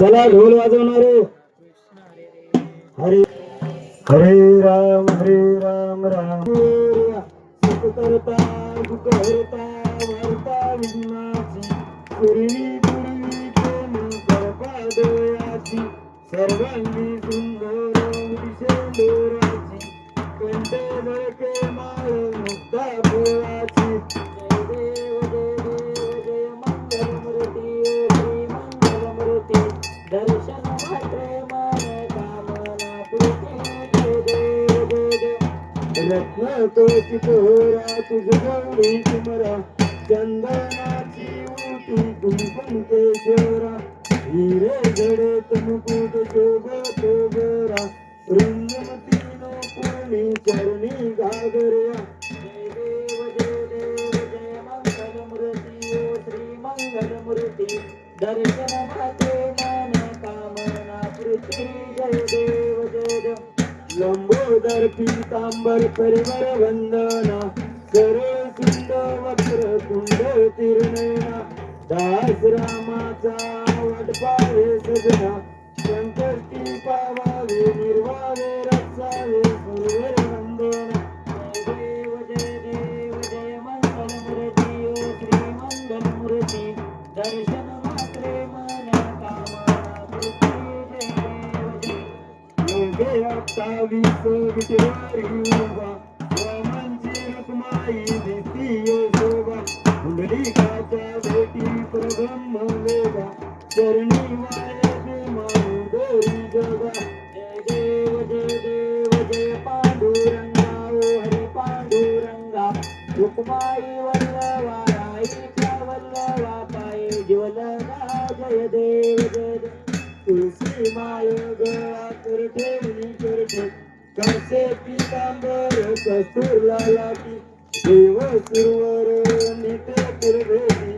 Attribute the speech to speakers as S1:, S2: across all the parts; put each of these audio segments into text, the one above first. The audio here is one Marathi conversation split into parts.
S1: चला ढोल वाजवणारे.
S2: हरे
S1: हरे राम हरे राम राम. सुख करता दुःख हरता वार्ता विघ्नाची पूर्वी पूर्वी प्रेम करपादयाची डोळ्याची सर्वांगी सुंदर विषेंदोराची कंठ झळके माळ मुक्ता फुलाची तोची पोहरा तुझ गौरी तुमरा चंदनाची उटी कुंकुम केशरा हिरे जडे मुकुट शोभत गोरा. वृंदमती पूर्णी चरणी घागरया. देव जय देव जय मंगल मूर्ती ओ श्री मंगल मूर्ती दर्शन भाते मन कामना पृथ्वी जय देव. लंबोदर पीतांबर परिवर वंदना सरळ सुंद वक्र कुंड तिरणेना दास रामाचा वडपावे सजना संकष्टी पावावे निर्वावे रा चरणी वाळे माधुरी जगा जय देव जय देव जय पांडुरंगा ओ हरी पांडुरंगा रुक्माई वल्लवा राईच्या वल्लवा पायी जीवलगा जय देव जय देव तुळशी माळ गळा कर ठेवली करते कसे पितांबर कस्तुरला लाटी देव सुरवर निते पुरभेटी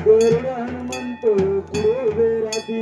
S1: गरुड हनुमंत তো পুরো বেড়াতি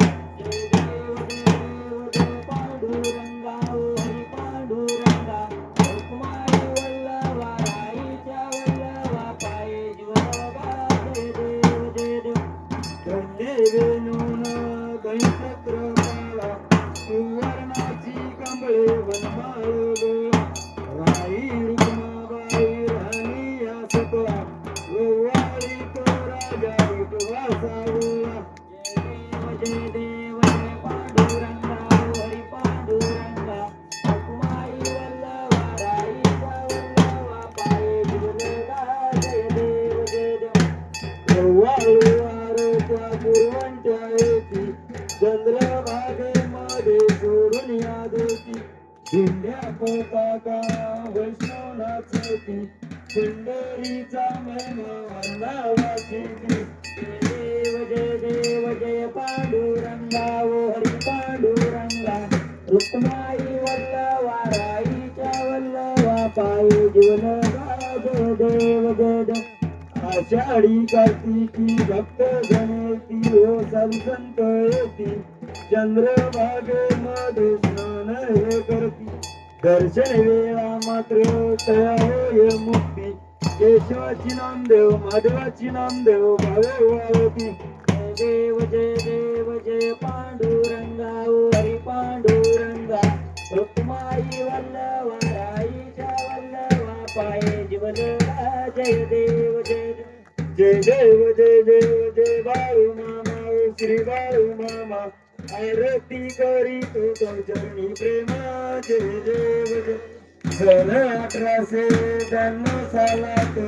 S1: नाचती पंढरीचा महिमा वर्णावाची रुक्माई वल्लवा राईच्या वल्लवा पायी जीवन देव जय आषाढी कार्तिकी भक्त गणेती हो संत येती. चंद्रभागे मध्ये स्नान हे करती. दर्शन वेळा मात्र तया होय मुक्ती. केशवाची नामदेव माधवाची नामदेव भावे वावती जय देव जय देव. जय पांडुरंगा ओ हरी पांडुरंगा रुक्माई वल्लवा राईच्या वल्लवा पाये जीवनला जय देव जय जय देव जय देव जय बाळू मामा ओ श्री बाळू मामा. आरती करी तो चरणी प्रेमा जय देव जय. सन अठराशे ब्याण्णव सालात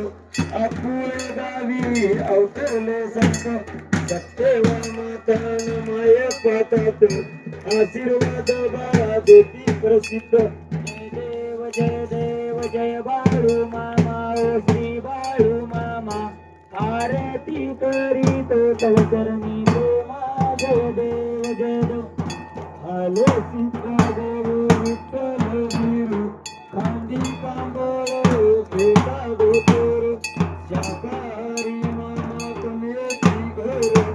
S1: आपुळे गावी अवतरले संत. सत्यवामातन माय पातात आशीर्वाद बाळा देती प्रसिद्ध जय. देव जय देव जय बाळू मामा. ओ श्री बाळू मामा आरती करीत तव चरणी प्रेमा जय देव जय देव आले सीता देव विठ्ठल वीरू खांदी कांबळ फेटा धोतर शाकाहारी Thank you.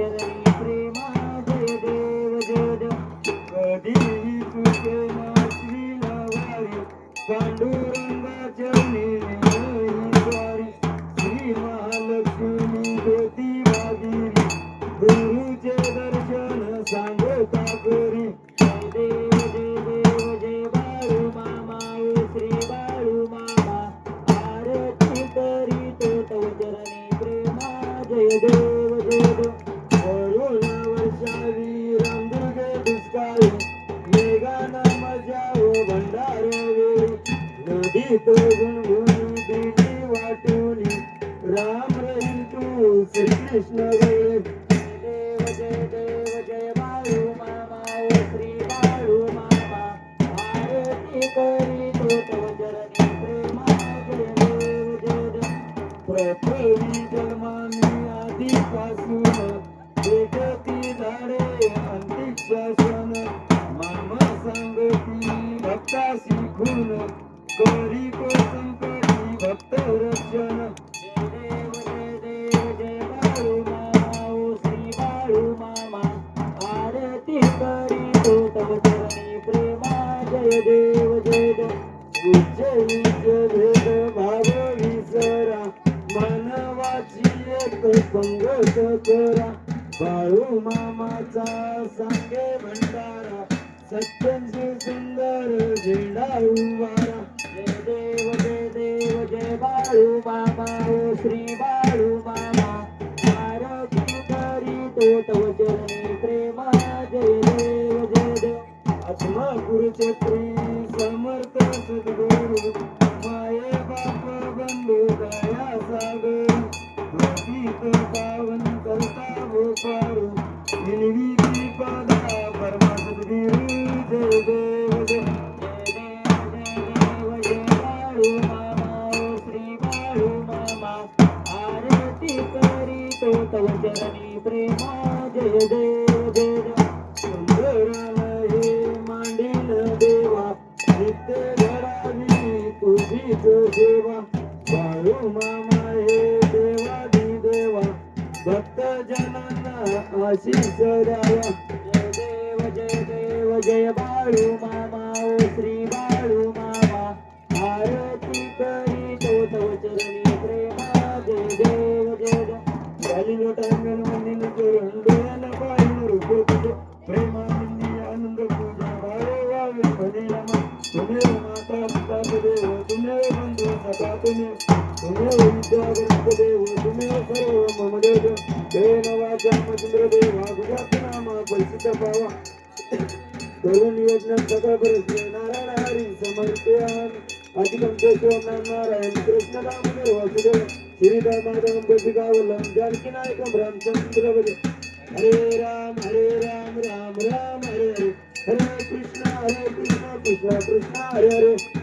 S1: desde Ram Rahim तू श्री कृष्ण जय देव जय देव जय बाळू मामा ओ श्री बाळू मामा। आरती करी तो तो चरणी प्रेमा जय देव जय देव पृथ्वी जन्मानी आधीपासून भेटती झाडे अंतिक्षासन मामा सांगती भक्ता शिकून करी को संकटी भक्त रक्षण। जय देव जय देव उच्च नीच भेद भाव विसरा. मानवाची एक संगत करा. बाळू मामाचा सांगे भंडारा. सत्यंची सुंदर झेंडा उभारा. जय देव जय देव जय बाळू मामा श्री बाळू छत्री समर्थ सद्गुरु माये बाप बंधू दया सागर गीत पावन करता वो पारू निर्विधी पादा परमा सद्गुरु जय देव जय देव जय बाळू मामा श्री बाळू मामा आरती करीतो तव चरणी प्रेमा नित्य घडावी तुझीच सेवा. बाळू मामा हे देवादी देवा. भक्त जनांना आशीष द्यावा. जय देव जय देव जय बाळू मामा ओ श्री बाळू मामा. आरती करी तो तव चरणी प्रेमा. जय देव जय देव. गाली परिचित पावा करून योजना सगळं बरसले नारायण हरी समर्पयान अधिकम केशव नारायण कृष्ण दामोदर वासुदेव श्रीधर माधवम गोपिकावलम जानकी नायकम रामचंद्र बले हरे राम हरे राम राम राम हरे हरे हरे कृष्ण हरे कृष्ण कृष्ण कृष्ण हरे हरे हरे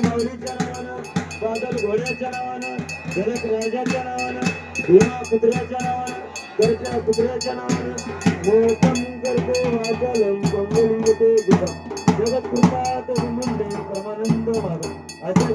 S1: माऊलीच्या नावानं बादल घोड्याच्या नावानं जनक राजाच्या नावानं भीमा कुत्र्याच्या नावानं करच्या कुत्र्याच्या नावानं मोठम करते वाचलम पंगलिंगते गुता जगत कृपात विमुंडे परमानंद माग अजय